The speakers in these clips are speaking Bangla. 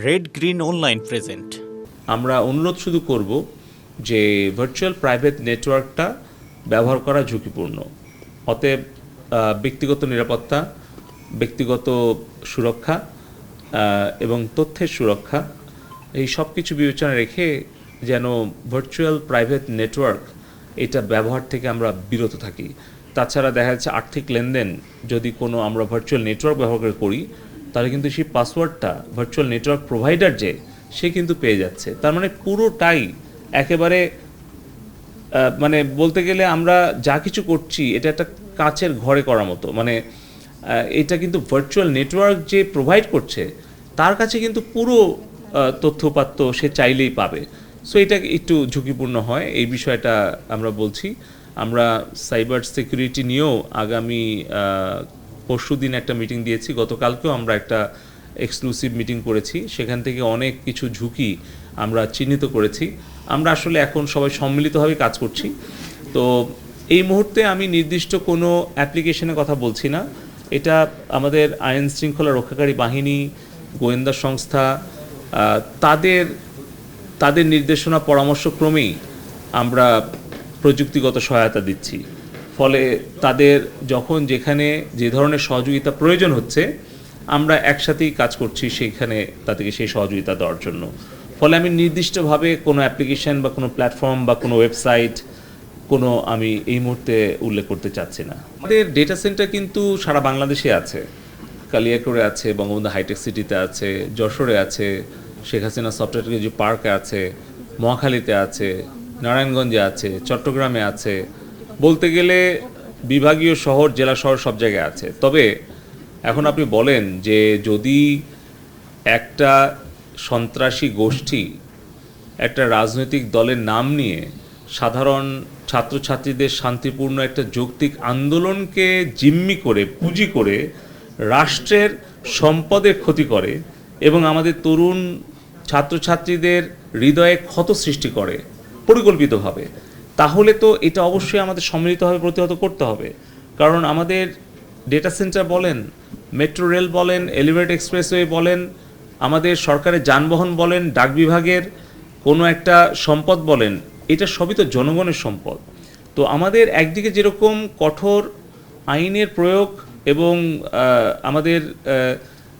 রেড গ্রিন অনলাইন প্রেজেন্ট আমরা অনুরোধ শুধু করব যে ভার্চুয়াল প্রাইভেট নেটওয়ার্কটা ব্যবহার করা ঝুঁকিপূর্ণ। অতএব ব্যক্তিগত নিরাপত্তা, ব্যক্তিগত সুরক্ষা এবং তথ্যের সুরক্ষা, এই সব কিছু বিবেচনা রেখে যেন ভার্চুয়াল প্রাইভেট নেটওয়ার্ক এটা ব্যবহার থেকে আমরা বিরত থাকি। তাছাড়া দেখা যাচ্ছে আর্থিক লেনদেন, যদি কোনো আমরা ভার্চুয়াল নেটওয়ার্ক ব্যবহার করে করি তাহলে কিন্তু সেই পাসওয়ার্ডটা ভার্চুয়াল নেটওয়ার্ক প্রোভাইডার যে সে কিন্তু পেয়ে যাচ্ছে। তার মানে পুরোটাই একেবারে মানে বলতে গেলে আমরা যা কিছু করছি এটা একটা কাচের ঘরে করার মতো। মানে এটা কিন্তু ভার্চুয়াল নেটওয়ার্ক যে প্রোভাইড করছে তার কাছে কিন্তু পুরো আহ, তথ্যপাত্য সে চাইলেই পাবে। সো এটা একটু ঝুঁকিপূর্ণ হয় এই বিষয়টা আমরা বলছি। আমরা সাইবার সিকিউরিটি নিয়েও আগামী পরশু দিন একটা মিটিং দিয়েছি, গতকালকেও আমরা একটা এক্সক্লুসিভ মিটিং করেছি, সেখান থেকে অনেক কিছু ঝুঁকি আমরা চিহ্নিত করেছি। আমরা আসলে এখন সবাই সম্মিলিতভাবে কাজ করছি। তো এই মুহূর্তে আমি নির্দিষ্ট কোনো অ্যাপ্লিকেশনের কথা বলছি না। এটা আমাদের আইন শৃঙ্খলা রক্ষাকারী বাহিনী, গোয়েন্দা সংস্থা তাদের তাদের নির্দেশনা পরামর্শক্রমেই আমরা প্রযুক্তিগত সহায়তা দিচ্ছি। ফলে তাদের যখন যেখানে যে ধরনের সহযোগিতা প্রয়োজন হচ্ছে, আমরা একসাথেই কাজ করছি সেইখানে তাদেরকে সেই সহযোগিতা দেওয়ার জন্য। ফলে আমি নির্দিষ্টভাবে কোনো অ্যাপ্লিকেশন বা কোনো প্ল্যাটফর্ম বা কোনো ওয়েবসাইট, কোনো আমি এই মুহূর্তে উল্লেখ করতে চাচ্ছি না। আমাদের ডেটা সেন্টার কিন্তু সারা বাংলাদেশে আছে। কালিয়াকোড়ে আছে, বঙ্গবন্ধু হাইটেক সিটিতে আছে, যশোরে আছে, শেখ হাসিনা সফটওয়্যার টেকনোলজি পার্কে আছে, মহাখালীতে আছে, নারায়ণগঞ্জে আছে, চট্টগ্রামে আছে বলতে গেলে বিভাগীয় শহর, জেলা শহর সব জায়গায় আছে। তবে এখন আপনি বলেন যে যদি একটা সন্ত্রাসী গোষ্ঠী একটা রাজনৈতিক দলের নাম নিয়ে সাধারণ ছাত্রছাত্রীদের শান্তিপূর্ণ একটা যৌক্তিক আন্দোলনকে জিম্মি করে, পুঁজি করে রাষ্ট্রের সম্পদের ক্ষতি করে এবং আমাদের তরুণ ছাত্রছাত্রীদের হৃদয়ে ক্ষত সৃষ্টি করে, পরিকল্পিতভাবে। তাহলে তো এটা অবশ্যই আমাদের সম্মিলিতভাবে প্রতিহত করতে হবে। কারণ আমাদের ডেটা সেন্টার বলেন মেট্রো রেল বলেন এলিভেট এক্সপ্রেসওয়ে বলেন, আমাদের সরকারের যানবাহন বলেন, ডাক বিভাগের কোনো একটা সম্পদ বলেন, এটা সবই তো জনগণের সম্পদ। তো আমাদের একদিকে যেরকম কঠোর আইনের প্রয়োগ এবং আমাদের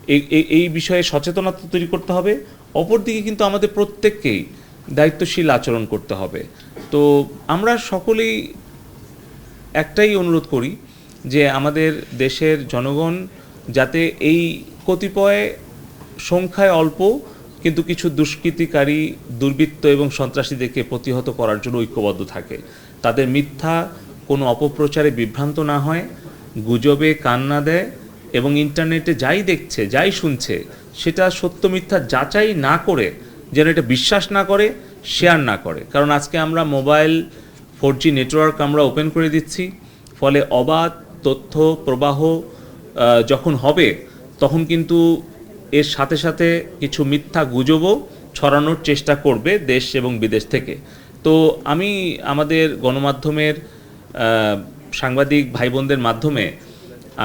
এই- বিষয়ে সচেতনতা তৈরি করতে হবে, অপরদিকে কিন্তু আমাদের প্রত্যেককেই দায়িত্বশীল আচরণ করতে হবে। তো আমরা সকলেই একটাই অনুরোধ করি যে আমাদের দেশের জনগণ যাতে এই কতিপয় সংখ্যায় অল্প কিন্তু কিছু দুষ্কৃতিকারী, দুর্বৃত্ত এবং সন্ত্রাসীদেরকে প্রতিহত করার জন্য ঐক্যবদ্ধ থাকে। তাদের মিথ্যা কোনো অপপ্রচারে বিভ্রান্ত না হয়, গুজবে কান না দেয় এবং ইন্টারনেটে যাই দেখছে, যাই শুনছে, সেটা সত্য মিথ্যা যাচাই না করে যেন এটা বিশ্বাস না করে শেয়ার না করে। কারণ আজকে আমরা মোবাইল ফোর জি নেটওয়ার্ক আমরা ওপেন করে দিচ্ছি, ফলে অবাধ তথ্য প্রবাহ যখন হবে, তখন কিন্তু এর সাথে সাথে কিছু মিথ্যা গুজবও ছড়ানোর চেষ্টা করবে দেশ এবং বিদেশ থেকে। তো আমি আমাদের গণমাধ্যমের সাংবাদিক ভাই বোনদের মাধ্যমে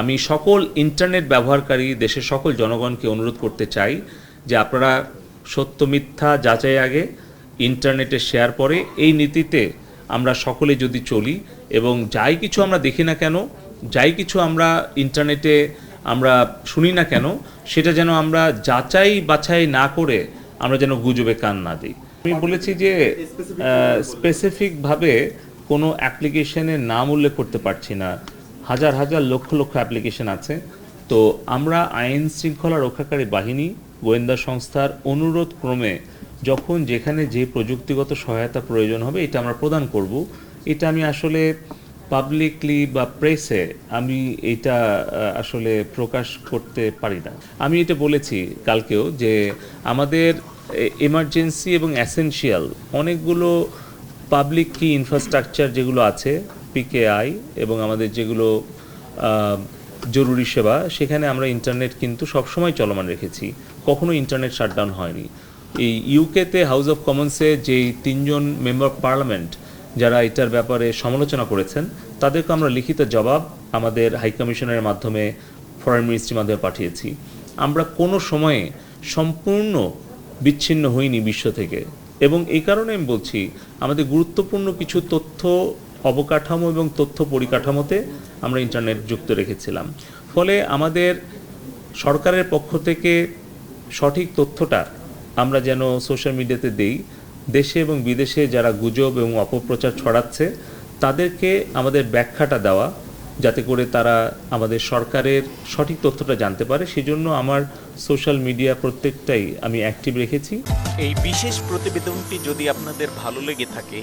আমি সকল ইন্টারনেট ব্যবহারকারী, দেশের সকল জনগণকে অনুরোধ করতে চাই যে আপনারা সত্য মিথ্যা যাচাই আগে ইন্টারনেটে শেয়ার পরে, এই নীতিতে আমরা সকলে যদি চলি এবং যাই কিছু আমরা দেখি না কেন, যাই কিছু আমরা ইন্টারনেটে আমরা শুনি না কেন, সেটা যেন আমরা যাচাই বাছাই না করে আমরা যেন গুজবে কান না দিই। আমি বলেছি যে স্পেসিফিকভাবে কোনো অ্যাপ্লিকেশনের নাম উল্লেখ করতে পারছি না। হাজার হাজার লক্ষ লক্ষ অ্যাপ্লিকেশন আছে। তো আমরা আইন শৃঙ্খলা রক্ষাকারী বাহিনী গোয়েন্দা সংস্থার অনুরোধ ক্রমে যখন যেখানে যে প্রযুক্তিগত সহায়তা প্রয়োজন হবে, এটা আমরা প্রদান করব। এটা আমি আসলে পাবলিকলি বা প্রেসে আমি এটা আসলে প্রকাশ করতে পারি না। আমি এটা বলেছি কালকেও যে আমাদের এমার্জেন্সি এবং অ্যাসেনশিয়াল অনেকগুলো পাবলিক কি ইনফ্রাস্ট্রাকচার যেগুলো আছে পিকেআই এবং আমাদের যেগুলো জরুরি সেবা, সেখানে আমরা ইন্টারনেট কিন্তু সবসময় চলমান রেখেছি। কখনো ইন্টারনেট শাটডাউন হয়নি। এই ইউকেতে হাউস অফ কমন্সে যেই তিনজন মেম্বার অফ পার্লামেন্ট যারা এটার ব্যাপারে সমালোচনা করেছেন, তাদেরকে আমরা লিখিত জবাব আমাদের হাই কমিশনের মাধ্যমে ফরেন মিনিস্ট্রির মাধ্যমে পাঠিয়েছি। আমরা কোনো সময়ে সম্পূর্ণ বিচ্ছিন্ন হইনি বিশ্ব থেকে। এবং এই কারণে আমি বলছি, আমাদের গুরুত্বপূর্ণ কিছু তথ্য অবকাঠামো এবং তথ্য পরিকাঠামোতে আমরা ইন্টারনেট যুক্ত রেখেছিলাম। ফলে আমাদের সরকারের পক্ষ থেকে সঠিক তথ্যটা আমরা যেন সোশ্যাল মিডিয়াতে দেই, দেশে এবং বিদেশে যারা গুজব এবং অপপ্রচার ছড়াচ্ছে, তাদেরকে আমাদের ব্যাখ্যাটা দেওয়া, যাতে করে তারা আমাদের সরকারের সঠিক তথ্যটা জানতে পারে। সেজন্য আমার সোশ্যাল মিডিয়া প্রত্যেকটাই আমি অ্যাক্টিভ রেখেছি। এই বিশেষ প্রতিবেদনটি যদি আপনাদের ভালো লেগে থাকে